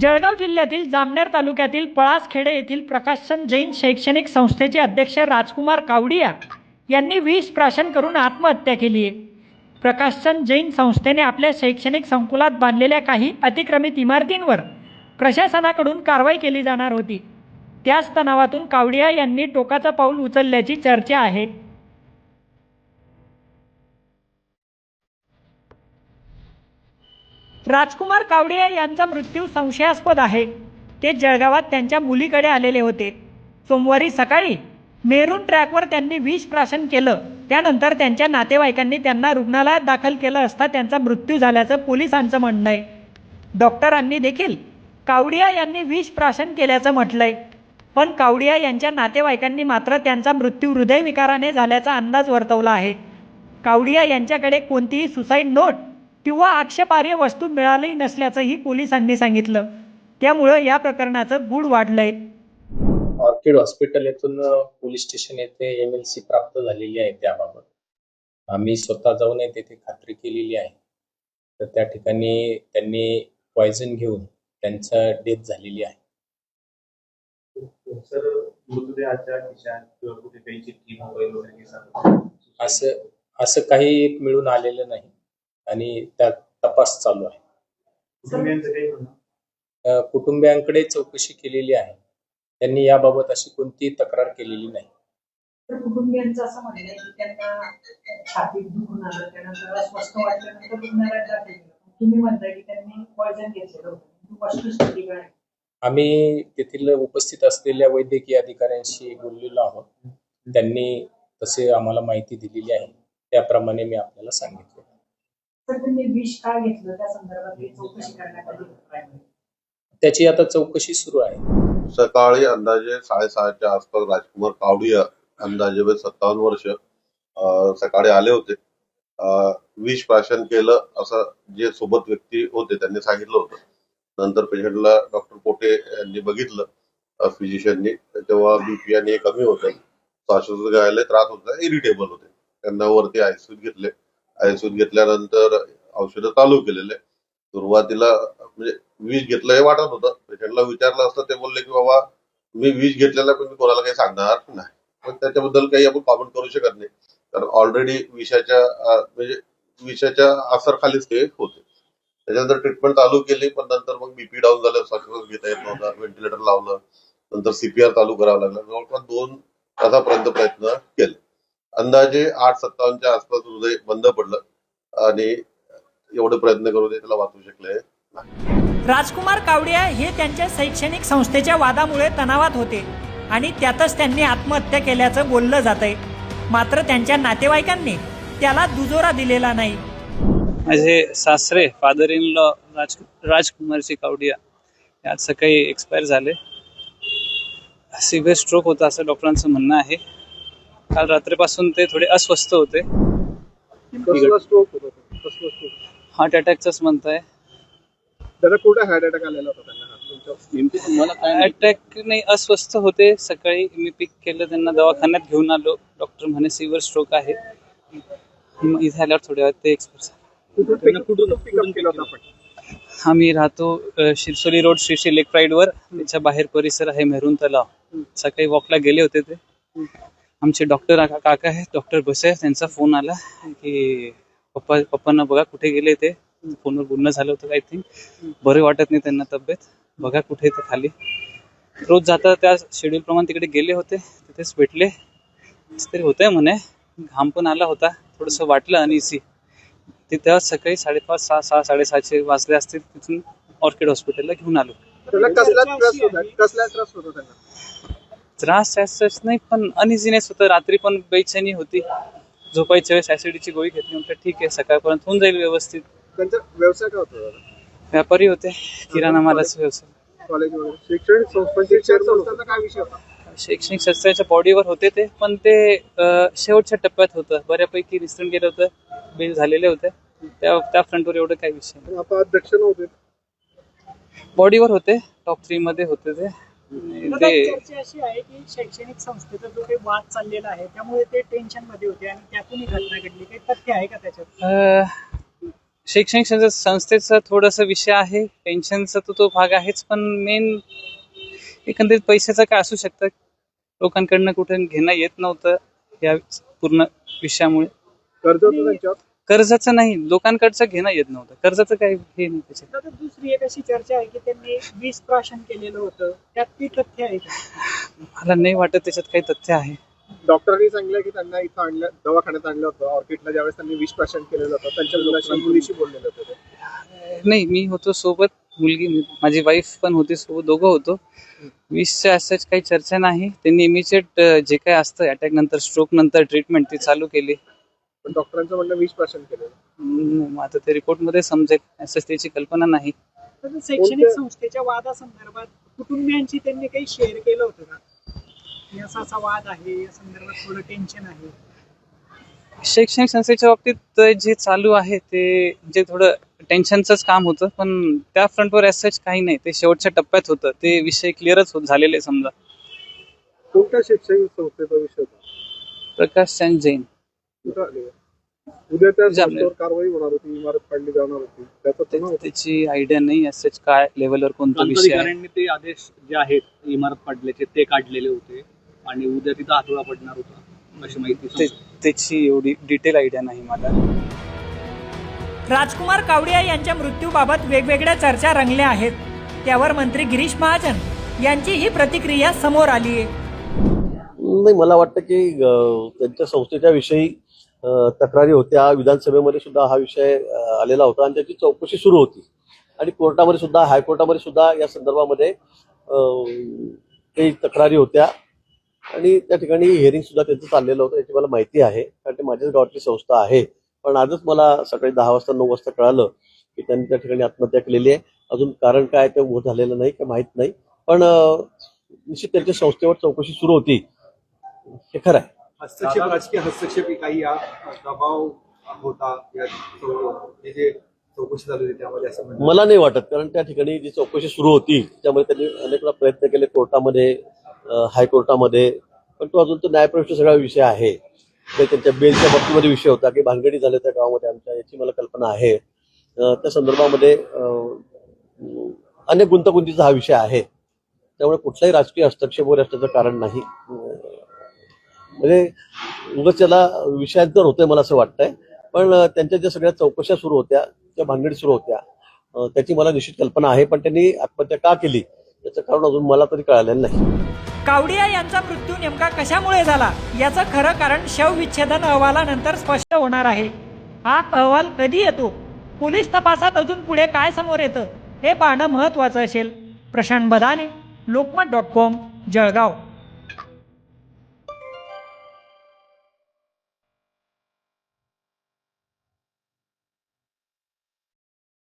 जळगाव जिल्ह्यातील जामनेर तालुक्यातील पळासखेडे येथील प्रकाशन जैन शैक्षणिक संस्थेचे अध्यक्ष राजकुमार कावडिया यांनी विष प्राशन करून आत्महत्या केली आहे. प्रकाशन जैन संस्थेने आपल्या शैक्षणिक संकुलात बांधलेल्या काही अतिक्रमित इमारतींवर प्रशासनाकडून कारवाई केली जाणार होती. त्याच तणावातून कावडिया यांनी टोकाचं पाऊल उचलल्याची चर्चा आहे. राजकुमार कावडिया यांचा मृत्यू संशयास्पद आहे. ते जळगावात त्यांच्या मुलीकडे आलेले होते. सोमवारी सकाळी मेरून ट्रॅकवर त्यांनी विष प्राशन केलं. त्यानंतर त्यांच्या नातेवाईकांनी त्यांना रुग्णालयात दाखल केलं असता त्यांचा मृत्यू झाल्याचं पोलिसांचं म्हणणं आहे. डॉक्टरांनी देखील कावडिया यांनी विष प्राशन केल्याचं म्हटलंय. पण कावडिया यांच्या नातेवाईकांनी मात्र त्यांचा मृत्यू हृदयविकाराने झाल्याचा अंदाज वर्तवला आहे. कावडिया यांच्याकडे कोणतीही सुसाईड नोट किंवा आक्षेपार्ह वस्तू मिळाली नसल्याचंही पोलिसांनी सांगितलं. त्यामुळं या प्रकरणाचं गूढ वाढलंय. ऑर्किड हॉस्पिटल येथून पोलीस स्टेशन येथे एम एल सी प्राप्त झालेली आहे त्याबाबत. आम्ही स्वतः जाऊन तेथे खात्री केलेली आहे. तर त्या ठिकाणी त्यांनी पॉयझन घेऊन त्यांचा डेथ झालेली आहे. सर मृतदेहाच्या खिशात किंवा कुठे मोबाईल वगैरे? असं असं काही एक मिळून आलेलं नाही. आणि त्यात तपास चालू आहे. कुटुंबियांचं काही म्हणणं? अ, कुटुंबियांकडे चौकशी केलेली आहे. त्यांनी याबाबत अशी कोणतीही तक्रार केलेली नाही. तर कुटुंबियांचं असं म्हणणं आहे की त्यांना छातीत दुखून आलं त्यानंतर अस्वस्थ वाटल्यानंतर रुग्णालयात दाखल केलं. तुम्ही म्हणताय की त्यांनी पॉयझन घेतलेलं होतं. वस्तुस्थिती काय आम्ही तेथील उपस्थित असलेल्या वैद्यकीय अधिकाऱ्यांशी बोललेलो आहोत. त्यांनी तसे आम्हाला माहिती दिलेली आहे. त्याप्रमाणे मी आपल्याला सांगितले. त्याची आता चौकशी सुरू आहे. सकाळी अंदाजे साडेसहाच्या आसपास राजकुमार कावडिया अंदाजे वय सत्तावन्न वर्ष सकाळी आले होते. अं, विष प्राशन केलं असं जे सोबत व्यक्ती होते त्यांनी सांगितलं होतं. नंतर पेशंटला डॉक्टर पोटे यांनी बघितलं फिजिशियननी तेव्हा बीपी आणि कमी होत. श्वासोच्छवास घ्यायला त्रास होता इरिटेबल होते. त्यांना वरती आयसीयूत घेतले. आयसीयूत घेतल्यानंतर औषधं चालू केलेले. सुरुवातीला म्हणजे विष घेतलं हे वाटत होतं. पेशंटला विचारलं असतं. ते बोलले की बाबा मी विष घेतलेला पण मी कोणाला काही सांगणार नाही. पण त्याच्याबद्दल काही आपण कॉमेंट करू शकत नाही. कारण ऑलरेडी विषाच्या म्हणजे विषाच्या असरखालीच ते होते. त्याच्यानंतर ट्रीटमेंट चालू केली पण नंतर मग बीपी डाऊन झालं श्वासोश्वास घेता येत नव्हता व्हेंटिलेटर लावलं नंतर सीपीआर चालू करावं लागलं. जवळपास दोन तासापर्यंत प्रयत्न केले. अंदाजे आठ सत्तावन्नच्या आसपास हृदय बंद पडलं आणि एवढे प्रयत्न करून ते त्याला वाचू शकले राजकुमार कावडिया हे त्यांच्या शैक्षणिक संस्थेच्या वादामुळे तणावात होते आणि त्यातच त्यांनी आत्महत्या केल्याचं बोललं जातंय. मात्र त्यांच्या नातेवाईकांनी त्याला दुजोरा दिलेला नाही. माझे सासरे फादर इन लॉ राज राजकुमारची कावडिया हे आज सकाळी एक्सपायर झाले. सिव्हिअर स्ट्रोक होता असं डॉक्टरांचं म्हणणं आहे. काल रात्रीपासून ते थोडे अस्वस्थ होते. हार्ट अटॅकचाच म्हणताय. त्याला कुठे हार्ट अटॅक नाही अस्वस्थ होते. सकाळी मी पिक केलं त्यांना दवाखान्यात घेऊन आलो. डॉक्टर म्हणे सिव्हिअर स्ट्रोक आहे. इथे आल्यावर थोड्या वेळात ते एक्सपायर कुठून आम्ही राहतो Shirsoli road Shri Shri lake pride वर. त्याच्या बाहेर परिसर आहे मेहरून तलाव. सकाळी वॉकला गेले होते ते. आमचे डॉक्टर काका आहेत डॉक्टर बसे त्यांचा फोन आला की पप्पा पप्पांना बघा कुठे गेले ते. फोनवर बोलणं झालं होतं आय थिंक बरे वाटत नाही त्यांना तब्येत. बघा कुठे ते खाली. रोज जाता त्या शेड्यूल प्रमाणे तिकडे गेले होते तिथेच भेटले. तरी होतंय म्हणे. घाम पण आला होता थोडस वाटलं अनइसी ते तेव्हा सकाळी साडेपाच सहा सहा साडेसहाचे वाजले असतील तिथून ऑर्किड हॉस्पिटलला घेऊन आलो. त्याला कसला त्रास होता कसला त्रास होता नाही पण अनइझीनेस होतं. रात्री पण बेचैनी होती. झोपायच्या वेळेस ऍसिडीची गोळी घेतली. म्हटलं ठीक आहे सकाळपर्यंत होऊन जाईल व्यवस्थित. त्यांचा व्यवसाय काय होता व्यापारी होते. किराणा मालाचा व्यवसाय. कॉलेज वगैरे? शैक्षणिक संस्थांचा काय विषय होता? शैक्षणिक संस्थेच्या बॉडीवर होते ते पण ते शेवटच्या टप्प्यात होतं. बऱ्यापैकी रिस्टन गेलं होतं बिल झालेले होते. त्या त्या फ्रंटवर एवढं काही विषय आता अध्यक्ष नव्हते. बॉडीवर होते टॉप थ्री मध्ये होते ते. ते चर्चा अशी आहे की शैक्षणिक संस्थेचा जो काही वाद चाललेला आहे त्यामुळे ते टेन्शनमध्ये होते आणि त्यातून ही घटना घडली. काही तथ्य आहे का त्याच्यात? शैक्षणिक संस्थे- संस्थेचा थोडासा विषय आहे. टेन्शनचा तर तो भाग आहेच पण मेन एकंदरीत पैशाचं काय असू शकतं? लोकांकडनं कुठे घेणं येत नव्हतं या पूर्ण विषयामुळे. कर्ज होतं त्यांच्यावर कर्जाचं नाही लोकांकडचं घेणं येत नव्हतं. कर्जाचं काय हे नाही त्याच्यात. दुसरी एक अशी चर्चा आहे की त्यांनी वीज प्राशन केलेलं होतं. त्यात ती तथ्य आहे का? मला नाही वाटत त्याच्यात काही तथ्य आहे. डॉक्टरांनी सांगितलं की त्यांना इथं आणलं दवाखान्यात आणलं होतं. ऑर्किडला ज्यावेळेस त्यांनी विष प्राशन केलेलं होतं त्यांच्या मुलाशी मुलीशी बोललेलं होतं. ते. नाही मी होतो सोबत. मुलगी माझी वाईफ पण होती सोबत दोघं होतो. वीसच्या असंच काही चर्चा नाही. त्यांनी इमिजिएट जे काय असतं अटॅक नंतर स्ट्रोक नंतर ट्रीटमेंट ती चालू केली. पण डॉक्टरांचं म्हणणं केलेलं हम्म, मग आता ते रिपोर्टमध्ये समजेल. असं त्याची कल्पना नाही. शैक्षणिक संस्थेच्या वादासंदर्भात कुटुंबियांची त्यांनी काही शेअर केलं होतं का? की असा असा वाद आहे या संदर्भात थोडं टेन्शन आहे. शैक्षणिक संस्थेच्या बाबतीत जे चालू आहे ते जे थोडं टेन्शनचंच काम होतं पण त्या फ्रंटवर सच काही नाही. ते शेवटच्या टप्प्यात होतं. ते विषय क्लिअरच होत झालेले समजा. कोणत्या शैक्षणिक संस्थेचा विषय होता? प्रकाश चंद जैन. उद्या त्या जामनेर. संस्थेवर कारवाई होणार होती इमारत पाडली जाणार होती. त्याचा ते- पुन्हा होता. त्याची आयडिया नाही असंच काय लेवलवर कोणता विषय आहे? प्रांताधिकाऱ्यांनी ते आदेश जे आहेत इमारत पाडल्याचे ते काढलेले होते. आणि उद्या तिथं हातोडा पडणार होता अशी माहिती ते. त्याची एवढी डिटेल आयडिया नाही मला. राजकुमार कावडिया यांच्या मृत्यूबाबत वेगवेगळ्या चर्चा रंगल्या आहेत. त्यावर मंत्री गिरीश महाजन यांची ही प्रतिक्रिया समोर आली आहे नाही मला वाटतं की त्यांच्या संस्थेच्या विषयी तक्रारी होत्या. विधानसभेमध्ये सुद्धा हा विषय आलेला होता आणि त्याची चौकशी सुरू होती. आणि कोर्टामध्ये सुद्धा हायकोर्टामध्ये सुद्धा या संदर्भामध्ये काही तक्रारी होत्या. आणि त्या ठिकाणी हिअरिंग सुद्धा त्यांचं चाललेलं होतं याची मला माहिती आहे. कारण ते माझ्याच गावातली संस्था आहे. पण आजच मला सकाळी दहा वाजता नऊ वाजता कळालं की त्यांनी त्या ठिकाणी आत्महत्या केलेली आहे. अजून कारण काय ते उभं झालेलं नाही की माहीत नाही. पण निश्चित त्यांच्या संस्थेवर चौकशी सुरू होती. हे खरं आहे. हस्तक्षेप राजकीय हस्तक्षेप काही या दबाव होता या चौ- जे चौकशी चालू होती त्यामध्ये असं म्हणतात मला नाही वाटत. कारण त्या ठिकाणी जी चौकशी सुरू होती त्यामुळे त्यांनी अनेक वेळा प्रयत्न केले कोर्टामध्ये हायकोर्टामध्ये. पण तो अजून तो न्यायप्रविष्ट सगळा विषय आहे. ते त्यांच्या बेलच्या बाबतीमध्ये विषय होता की भानगडी झाले त्या गावामध्ये आमच्या याची मला कल्पना आहे. त्या संदर्भामध्ये अनेक गुंतागुंतीचा हा विषय आहे. त्यामुळे कुठलाही राजकीय हस्तक्षेप वगैरे असण्याचं कारण नाही. म्हणजे उगाच त्याला विषयांतर होतंय मला असं वाटतंय. पण त्यांच्या ज्या सगळ्या चौकशा सुरू होत्या त्या भानगडी सुरू होत्या त्याची मला निश्चित कल्पना आहे. पण त्यांनी आत्महत्या का केली? याचं कारण अजून मला तरी कळालेलं नाही. कावडिया यांचा मृत्यू नेमका कशामुळे झाला? याचं खरं कारण शवविच्छेदन अहवालानंतर स्पष्ट होणार आहे. हा अहवाल कधी येतो? पोलीस तपासात अजून पुढे काय समोर येतं? हे पाहणं महत्त्वाचं असेल. Prashant Badane Lokmat dot com Jalgaon.